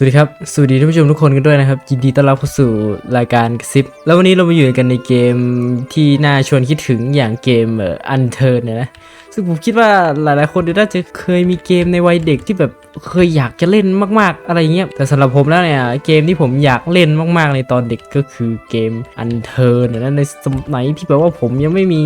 สวัสดีครับ สวัสดีท่านผู้ชมทุกคนกันด้วยนะครับ ยินดีต้อนรับเข้าสู่รายการซิป แล้ววันนี้เรามาอยู่กันในเกมที่น่าชวนคิดถึงอย่างเกมเอ่ออันเทิร์นนะ ซึ่งผมคิดว่าหลายๆ คนเนี่ยน่าจะเคยมีเกมในวัยเด็กที่แบบเคยอยากจะเล่นมาก ๆ อะไรเงี้ย แต่สำหรับผมแล้วเนี่ย เกมที่ผมอยากเล่นมากๆ ในตอนเด็กก็คือเกมอันเทิร์นนะในสมัยที่แบบว่าผมยังไม่มี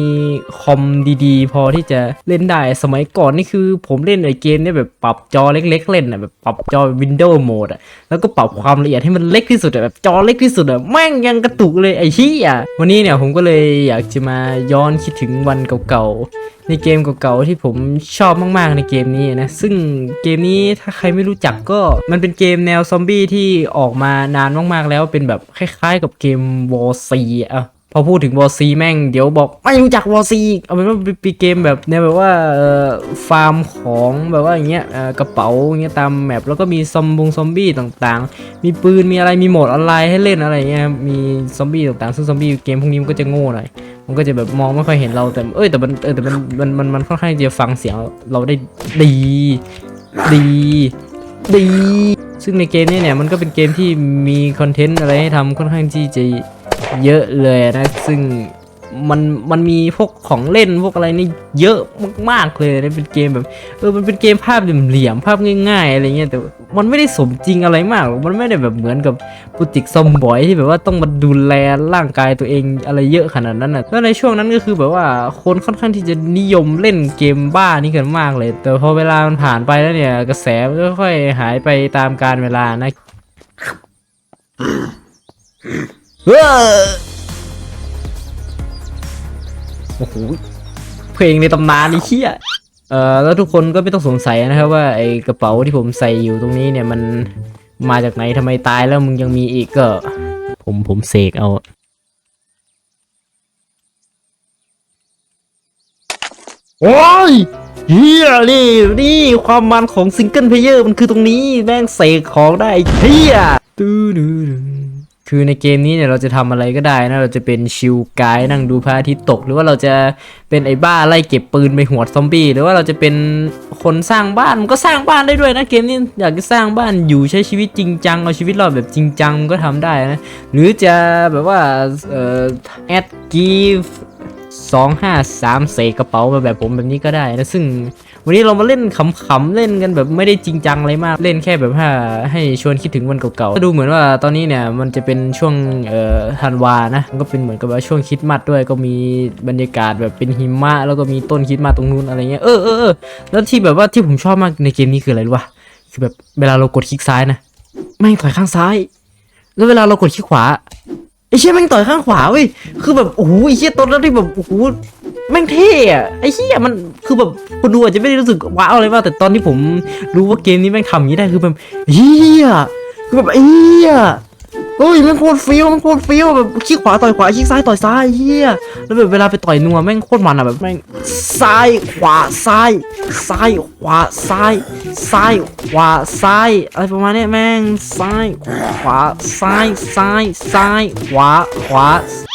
คอมดีๆ พอที่จะเล่นได้ สมัยก่อนนี่คือผมเล่นไอเกมเนี่ยแบบปรับจอเล็ก ๆ เล่นอะแบบปรับจอวินโดว์โหมดอะ แล้วก็ปรับความละเอียดให้มันเล็กที่สุดแบบจอเล็กที่สุดอะ แม่งยังกระตุกเลยไอ้เหี้ยวันนี้เนี่ยผมก็เลยอยากจะมาย้อนคิดถึงวันเก่า ในเกมเก่าๆที่ผมชอบมากๆในเกมนี้นะ ซึ่งเกมนี้ถ้าใครไม่รู้จักก็มันเป็นเกมแนวซอมบี้ที่ออกมานานมากๆแล้วเป็นแบบคล้ายๆ กับเกมวอร์ซีอะพอพูดถึงวอร์ซีแม่งเดี๋ยวบอกไม่รู้จักวอร์ซีเอาเป็นว่าเป็นเกมแบบแนวแบบว่าฟาร์มของแบบว่าอย่างเงี้ยกระเป๋าอย่างเงี้ยตามแมปแล้วก็มีซอมบงซอมบี้ต่างๆ มีปืนมีอะไรมีโหมดออนไลน์ให้เล่นอะไรเงี้ยมีซอมบี้ต่างๆซึ่งซอมบี้เกมพวกนี้มันก็จะโง่หน่อย มันก็จะแบบมองไม่ค่อยเห็นเราแต่เอ้ยแต่มันเออแต่มันมันมันมันค่อนข้างจะฟังเสียงเราได้ดี ดี ดี ซึ่งในเกมนี้เนี่ยมันก็เป็นเกมที่มีคอนเทนต์อะไรให้ทำค่อนข้างที่จะเยอะเลยนะซึ่ง มันมันมีพวกของเล่นพวกอะไรนี่เยอะมากๆเลยนะเป็นเกมแบบเออมันเป็นเกมภาพเหลี่ยมๆภาพง่าย ๆ อะไรเงี้ยแต่มันไม่ได้สมจริงอะไรมากหรอกมันไม่ได้แบบเหมือนกับปรเจกซอมบอยที่แบบว่าต้องมาดูแลร่างกายตัวเองอะไรเยอะขนาดนั้นนะแล้วในช่วงนั้นก็คือแบบว่าคนค่อนข้างที่จะนิยมเล่นเกมบ้านี่กันมากเลย แต่พอเวลามันผ่านไปแล้วเนี่ยกระแสมันก็ค่อยหายไปตามกาลเวลานะเฮ้ อโอ้โหเพลงในตำนานนี่เชี่ยเอ่อแล้วทุกคนก็ไม่ต้องสงสัยนะครับว่าไอ้กระเป๋าที่ผมใส่อยู่ตรงนี้เนี่ยมันมาจากไหนทำไมตายแล้วมึงยังมีอีกก็ผมผมเสกเอาโอ้ยเฮียนี่นี่ความมันของซิงเกิลเพลเยอร์มันคือตรงนี้แม่งเสกของได้ไอ้เฮียตื้อดื้อดื้อ คือในเกมนี้เนี่ยเราจะทำอะไรก็ได้นะ เราจะเป็นชิลไกด์นั่งดูพระอาทิตย์ตก หรือว่าเราจะเป็นไอ้บ้าไล่เก็บปืนไปหัวซอมบี้ หรือว่าเราจะเป็นคนสร้างบ้านมันก็สร้างบ้านได้ด้วยนะเกมนี้อยากจะสร้างบ้านอยู่ใช้ชีวิตจริงจังเอาชีวิตรอดแบบจริงจังมันก็ทำได้นะ หรือจะแบบว่าเอ่อแอดกีฟสองห้าสามเสกกระเป๋ามาแบบผมแบบนี้ก็ได้นะซึ่ง วันนี้เรามาเล่นขำๆเล่นกันแบบไม่ได้จริงจังอะไรมากเล่นแค่แบบว่าให้ชวนคิดถึงวันเก่าๆก็ดูเหมือนว่าตอนนี้เนี่ยมันจะเป็นช่วงเอ่อธันวานะนก็เป็นเหมือนกับว่าช่วงคิดมัดด้วยก็มีบรรยากาศแบบเป็นหิมะแล้วก็มีต้นคิดมาตรงนู้นอะไรเงี้ยเออเออเออแล้วที่แบบว่าที่ผมชอบมากในเกมนี้คืออะไรรู้ป่ะคือแบบเวลาเรากดคลิกซ้ายนะแม่งถอยข้างซ้าย แล้วเวลาเรากดคลิกขวา ไอ้เชี่ยแม่งต่อยข้างขวาเว้ย คือแบบโอ้โหไอ้เชี่ยต้นแล้วที่แบบโอ้โหแม่งเท่อะไอ้เชี่ยมันคือแบบคนดูอาจจะไม่ได้รู้สึกว้าวอะไรมากแต่ตอนที่ผมรู้ว่าเกมนี้แม่งทำอย่างนี้ได้คือแบบเฮียคือแบบเฮีย เฮ้ยแม่งโคตรฟิลแม่งโคตรฟิลแบบคลิกขวาต่อยขวาคลิกซ้ายต่อยซ้ายเฮียแล้วแบบเวลาไปต่อยนัวแม่งโคตรมันอะแบบแม่งซ้ายขวาซ้ายซ้ายขวาซ้ายซ้ายขวาซ้ายอะไรประมาณนี้แม่งซ้ายขวาซ้ายซ้ายซ้ายขวาขวา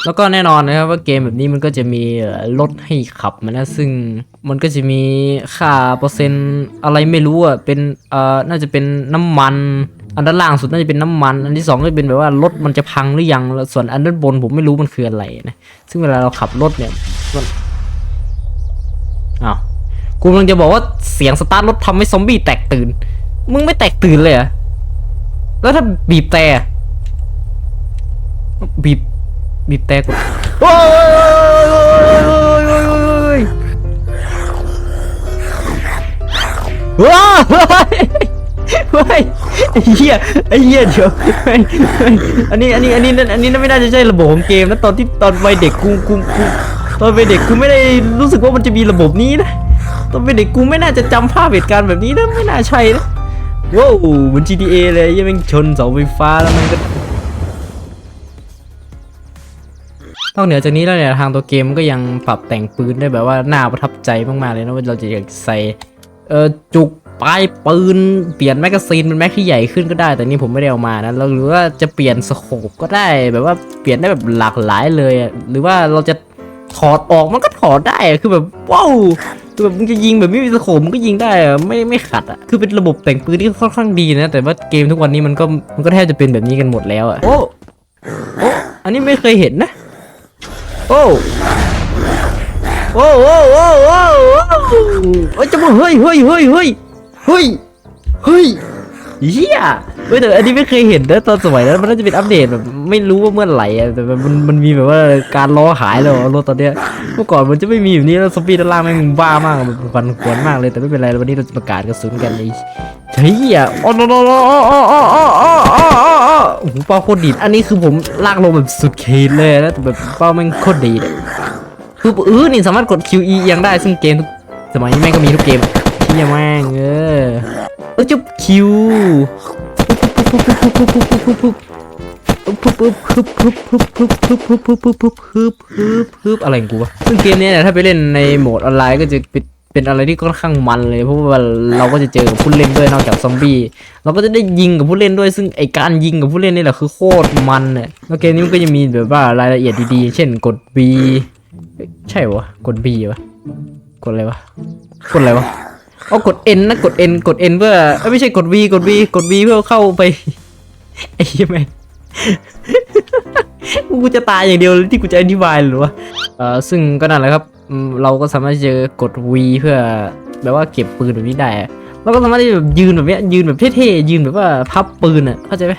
แล้วก็แน่นอนนะครับว่าเกมแบบนี้มันก็จะมีรถให้ขับมันนะซึ่งมันก็จะมีค่าเปอร์เซ็นต์อะไรไม่รู้อะเป็นเอ่อน่าจะเป็นน้ำมัน อันด้านล่างสุดน่าจะเป็นน้ำมัน อันที่สองก็เป็นแบบว่ารถมันจะพังหรือยัง ส่วนอันด้านบนผมไม่รู้มันคืออะไรนะ ซึ่งเวลาเราขับรถเนี่ยมันอ้าวกูกำลังจะบอกว่าเสียงสตาร์ทรถทำให้ซอมบี้แตกตื่น มึงไม่แตกตื่นเลยอะแล้วถ้าบีบแต่อะบีบบีบแต่กดโอ้ยว้าวเฮ้ย ไอ้เหี้ยไอ้เหี้ยเดี๋ยวอันนี้อันนี้อันนี้อันนี้ไม่น่าจะใช่ระบบของเกมนะตอนที่ตอนวัยเด็กกูกูกูตอนวัยเด็กกูไม่ได้รู้สึกว่ามันจะมีระบบนี้นะตอนเป็นเด็กกูไม่น่าจะจำภาพเหตุการณ์แบบนี้นะไม่น่าใช่นะว้าวเหมือน GTA เลยยังแม่งชนเสาไฟฟ้าแล้วมันก็นอกเหนือจากนี้แล้วเนี่ยทางตัวเกมก็ยังปรับแต่งปืนได้แบบว่าน่าประทับใจมากๆเลยนะว่าเราจะอยากใส่เออจุก ปลายปืนเปลี่ยนแมกกาซีนเป็นแม็กที่ใหญ่ขึ้นก็ได้ แต่นี่ผมไม่ได้เอามานะแล้วหรือว่าจะเปลี่ยนสโคปก็ได้แบบว่าเปลี่ยนได้แบบหลากหลายเลยอะหรือว่าเราจะถอดออกมันก็ถอดได้อะคือแบบว้าวคือแบบมึงจะยิงแบบไม่มีสโคปมันก็ยิงได้อะไม่ไม่ขัดอะคือเป็นระบบแต่งปืนที่ค่อนข้างดีนะ แต่ว่าเกมทุกวันนี้มันก็มันก็แทบจะเป็นแบบนี้กันหมดแล้วอะโอ้โอ้อันนี้ไม่เคยเห็นนะ โอ้โอ้โอ้โอ้โอ้โอ้ยจะมาเฮ้ยเฮ้ยเฮ้ยเฮ้ย เฮ้ย เฮ้ยเฮียเว้ยแต่อันนี้ไม่เคยเห็นนะตอนสมัยนั้นมันน่าจะเป็นอัปเดตแบบไม่รู้ว่าเมื่อไหร่อะแต่มันมันมีแบบว่าการล้อหายแล้วรถตอนเนี้ยเมื่อก่อนมันจะไม่มีอยู่นี้แล้วสปีด้านล่างแม่งบ้ามากมันฟันขวนมากเลยแต่ไม่เป็นไรวันนี้เราจะประกาศกระสุนกันเลยเฮียอ๋อโนโนโนอ๋ออ๋ออ๋ออ๋ออ๋ออ๋อโอ้โหเป้าโคตรดีดอันนี้คือผมลากลงแบบสุดเขตเลยนะแต่แบบป้าแม่งโคตรดีดคือเออนี่สามารถกด QE ยังได้ซึ่งเกมสมัยนี้แม่งก็มีทุกเกม เฮียแม่งเออจุ๊บคิวอะไรงกูวะซึ่งเกมนี้เนี่ยถ้าไปเล่นในโหมดออนไลน์ก็จะเป็นเป็นอะไรที่ค่อนข้างมันเลย เพราะว่าเราก็จะเจอกับผู้เล่นด้วยนอกจากซอมบี้เราก็จะได้ยิงกับผู้เล่นด้วย ซึ่งไอการยิงกับผู้เล่นนี่แหละคือโคตรมันเนี่ยแล้วเกมนี้มันก็จะมีแบบว่ารายละเอียดดีๆ เช่นกด B ใช่วะกด B วะกดอะไรวะกดอะไรวะ เอากด N นะกด N กด N เพื่อเอ้ยไม่ใช่กด V กด V กด V เพื่อเข้าไปไอ้เหี้ยแม่งกูจะตายอย่างเดียวที่กูจะอธิบายหรือวะเอ่อซึ่งก็นั่นแหละครับเราก็สามารถจะกด V เพื่อแบบว่าเก็บปืนแบบนี้ได้เราก็สามารถที่แบบยืนแบบเนี้ยยืนแบบเท่ๆยืนแบบว่าพับปืนอะเข้าใจไหม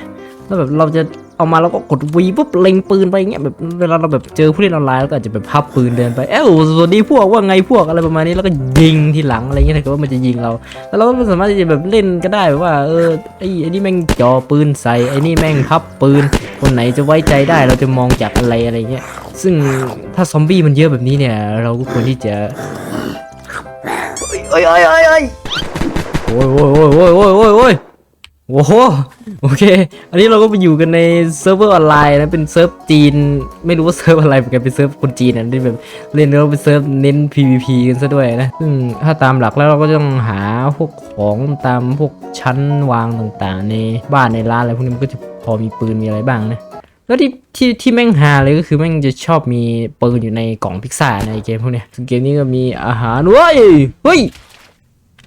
แล้วแบบเราจะ เอามาแล้วก็กด V ปุ๊บเล็งปืนไปอย่างเงี้ยแบบเวลาเราแบบเจอผู้เล่นออนไลน์แล้วก็อาจจะแบบพับปืนเดินไปเอ้าสวัสดีพวกว่าไงพวกอะไรประมาณนี้แล้วก็ยิงทีหลังอะไรเงี้ยถ้าเกิดว่ามันจะยิงเรา แล้วเราก็สามารถที่จะแบบเล่นก็ได้แบบว่าเออไอ้ไอ้นี่แม่งจ่อปืนใส่ไอ้นี่แม่งพับปืน คนไหนจะไว้ใจได้เราจะมองจากอะไรอะไรเงี้ยซึ่งถ้าซอมบี้มันเยอะแบบนี้เนี่ย เราก็ควรที่จะโอ้ยโอ้ยโอ้ยโอ้ยโอ้ยโอ้ยโอ้ยโอ้ย โอ้โหโอเค อันนี้เราก็ไปอยู่กันในเซิร์ฟเวอร์ออนไลน์นะเป็นเซิร์ฟจีน ไม่รู้ว่าเซิร์ฟอะไรเหมือนกันเป็นเซิร์ฟคนจีนนะที่แบบเล่นแล้วเป็นเซิร์ฟเน้น PVP กันซะด้วยนะซึ่งถ้าตามหลักแล้วเราก็ต้องหาพวกของตามพวกชั้นวางต่างๆ ในบ้านในร้านอะไรพวกนี้มันก็จะพอมีปืนมีอะไรบ้างนะแล้วที่ที่ที่แม่งฮาเลยก็คือแม่งจะชอบมีปืนอยู่ในกล่องพิซซ่าในเกมพวกนี้ซึ่งเกมนี้ก็มีอาหารเว้ยเฮ้ย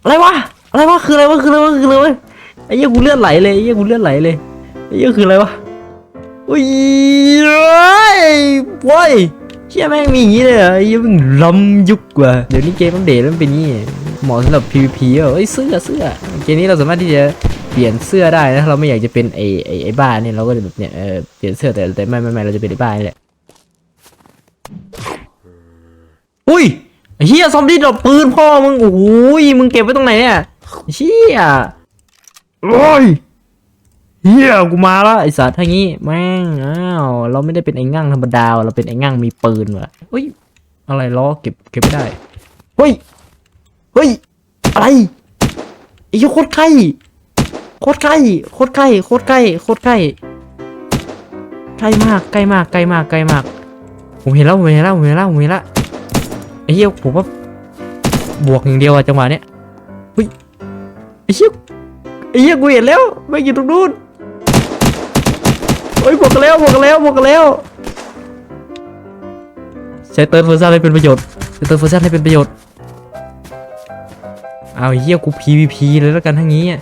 อะไรวะอะไรวะคืออะไรวะคืออะไรวะคืออะไรวะ อ้เหี้ยกูเลือดไหลเลยไอ้เหี้ยกูเลือดไหลเลยไอ้เหี้ยคืออะไรวะอุ้ยเฮ้ยโว้ยเชี่ยแม่งมีอย่างนี้เลยเหรอไอ้เหี้ยมึงล้ำยุคกว่าเดี๋ยวนี้เกมมันเดทมันเป็นอย่างนี้เหมาะสำหรับ PVP เอ้ยเสื้อเสื้อเกมนี้เราสามารถที่จะเปลี่ยนเสื้อได้นะเราไม่อยากจะเป็นไอ้ไอ้ไอ้บ้าเนี่ยเราก็จะแบบเนี่ยเออเปลี่ยนเสื้อแต่แต่ไม่ไม่ไม่เราจะเป็นไอ้บ้านี่แหละอุ้ยเฮียซอมบี้ดรอปปืนพ่อมึงโอ้ยมึงเก็บไว้ตรงไหนเนี่ยเฮีย โอ้ยเฮียกูมาแล้วไอ้สัตว์ทางนี้แม่งอ้าวเราไม่ได้เป็นไอ้งั่งธรรมดาเราเป็นไอ้งั่งมีปืนว่ะอุ้ยอะไรล้อเก็บเก็บไม่ได้เฮ้ยเฮ้ยอะไรไอ้ยโคตรใกล้โคตรใกล้โคตรใกล้โคตรใกล้โคตรใกล้ใกล้มากใกล้มากใกล้มากใกล้มาก ผมเห็นแล้วผมเห็นแล้วผมเห็นแล้วผมเห็นแล้วไอ้เหี้ยผมว่าบวกอย่างเดียวอะจังหวะเนี้ยเฮ้ยไอ้เหี้ย ไอ้เหี้ยกูเห็นแล้วไม่งอยู่ตรงนู้นเฮ้ยบวกกันแล้วบวกกันแล้วบวกกันแล้วใช้เติร์นเฟอร์ซันให้เป็นประโยชน์ใช้เติร์นเฟอร์ซันให้เป็นประโยชน์เอาไอ้เหี้ยกู PVP เลยแล้วกันทั้งนี้อะ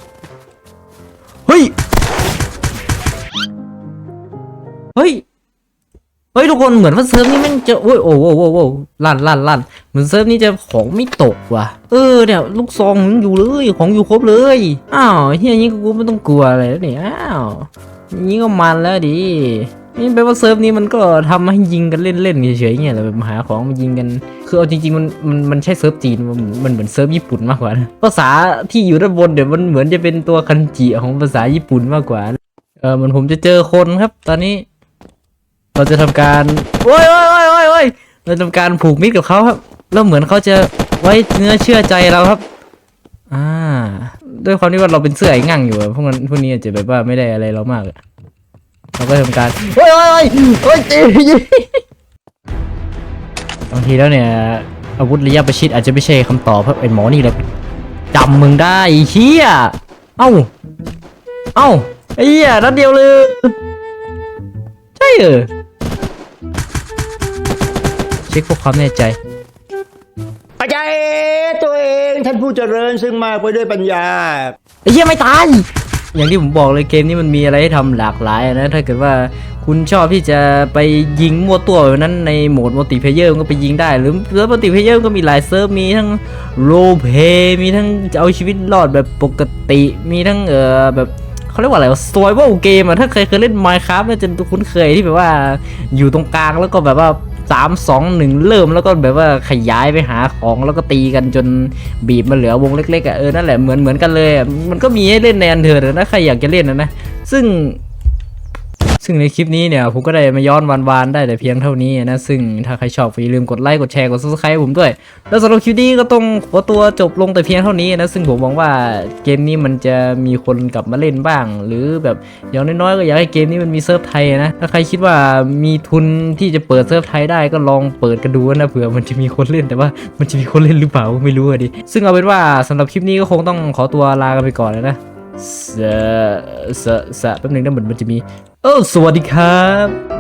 เฮ้ยทุกคนเหมือนว่าเซิร์ฟนี้มันจะโอ้ยโอ้โหโอ้โหโอ้ลั่นลั่นลั่นเหมือนเซิร์ฟนี้จะของไม่ตกว่ะ เออเนี่ยลูกซองยังอยู่เลยของอยู่ครบเลยอ้าวเฮียนี้กูไม่ต้องกลัวอะไรแล้วเนี่ยอ้าวนี้ก็มันแล้วดินี่แปลว่าเซิร์ฟนี้มันก็ทำให้ยิงกันเล่นๆเฉยๆเงี้ยแหละแบบหาของมายิงกัน คือเอาจริงๆมันมันมันใช่เซิร์ฟจีนมันเหมือนเซิร์ฟญี่ปุ่นมากกว่าภาษาที่อยู่ด้านบนเดี๋ยวมันเหมือนจะเป็นตัวคันจิของภาษาญี่ปุ่นมากกว่าเออเหมือนผมจะเจอคนครับ ตอนนี้ เราจะทำการโอ้ยโอ้ยโอ้ยโอ้ยโอ้ยเราทำการผูกมิตรกับเขาครับ แล้วเหมือนเขาจะไว้เนื้อเชื่อใจเราครับ อ่า ด้วยความที่ว่าเราเป็นเสื้อไอ้งั่งอยู่พวกนั้นพวกนี้อาจจะแบบว่าไม่ได้อะไรเรามากเราก็ทำการโอ้ยโอ้ยโอ้ยโอ้ยบางทีแล้วเนี่ย อาวุธระยะประชิดอาจจะไม่ใช่คำตอบครับไอ้หมอนี่แหละจำมึงได้เชี่ยเอ้า เอ้าไอ้เหี้ยนัดเดียวเลยใช่เออ เช็คเพื่อความแน่ใจอาจารย์ตัวเองท่านผู้เจริญซึ่งมากไปด้วยปัญญาไอ้เหี้ยไม่ตายอย่างที่ผมบอกเลยเกมนี้มันมีอะไรให้ทำหลากหลายอะนะถ้าเกิดว่าคุณชอบที่จะไปยิงมั่วตัวแบบนั้นในโหมดมัลติเพลเยอร์ก็ไปยิงได้ หรือเซิร์ฟมัลติเพลเยอร์ก็มีหลายเซิร์ฟมีทั้งโรเพมีทั้งจะเอาชีวิตรอดแบบปกติมีทั้งเออแบบเขาเรียกว่าอะไรวะ survival เกมอะถ้าเคยเคยเล่น Minecraft น่าจะคุ้นเคยที่แบบว่าอยู่ตรงกลางแล้วก็แบบว่า สามสองหนึ่งเริ่มแล้วก็แบบว่าขยายไปหาของแล้วก็ตีกันจนบีบมาเหลือวงเล็กๆอะเออนั่นแหละเหมือนเหมือนกันเลยมันก็มีให้เล่นในอันเทอร์นะใครอยากจะเล่นนะนะซึ่ง ซึ่งในคลิปนี้เนี่ยผมก็ได้มาย้อนวานๆได้แต่เพียงเท่านี้นะ ซึ่งถ้าใครชอบอย่าลืมกดไลค์กดแชร์กด subscribe ผมด้วย แล้วสำหรับคลิปนี้ก็ต้องขอตัวจบลงแต่เพียงเท่านี้นะ ซึ่งผมหวังว่าเกมนี้มันจะมีคนกลับมาเล่นบ้าง หรือแบบอย่างน้อยๆก็อยากให้เกมนี้มันมีเซิร์ฟไทยนะถ้าใครคิดว่ามีทุนที่จะเปิดเซิร์ฟไทยได้ก็ลองเปิดกันดูนะเผื่อมันจะมีคนเล่นแต่ว่ามันจะมีคนเล่นหรือเปล่าไม่รู้อะดิซึ่งเอาเป็นว่าสำหรับคลิปนี้ก็คงต้องขอตัวลากันไปก่อนเลยนะ สะสะสะแป๊บนึงนะเหมือนมันจะมี เออสวัสดีครับ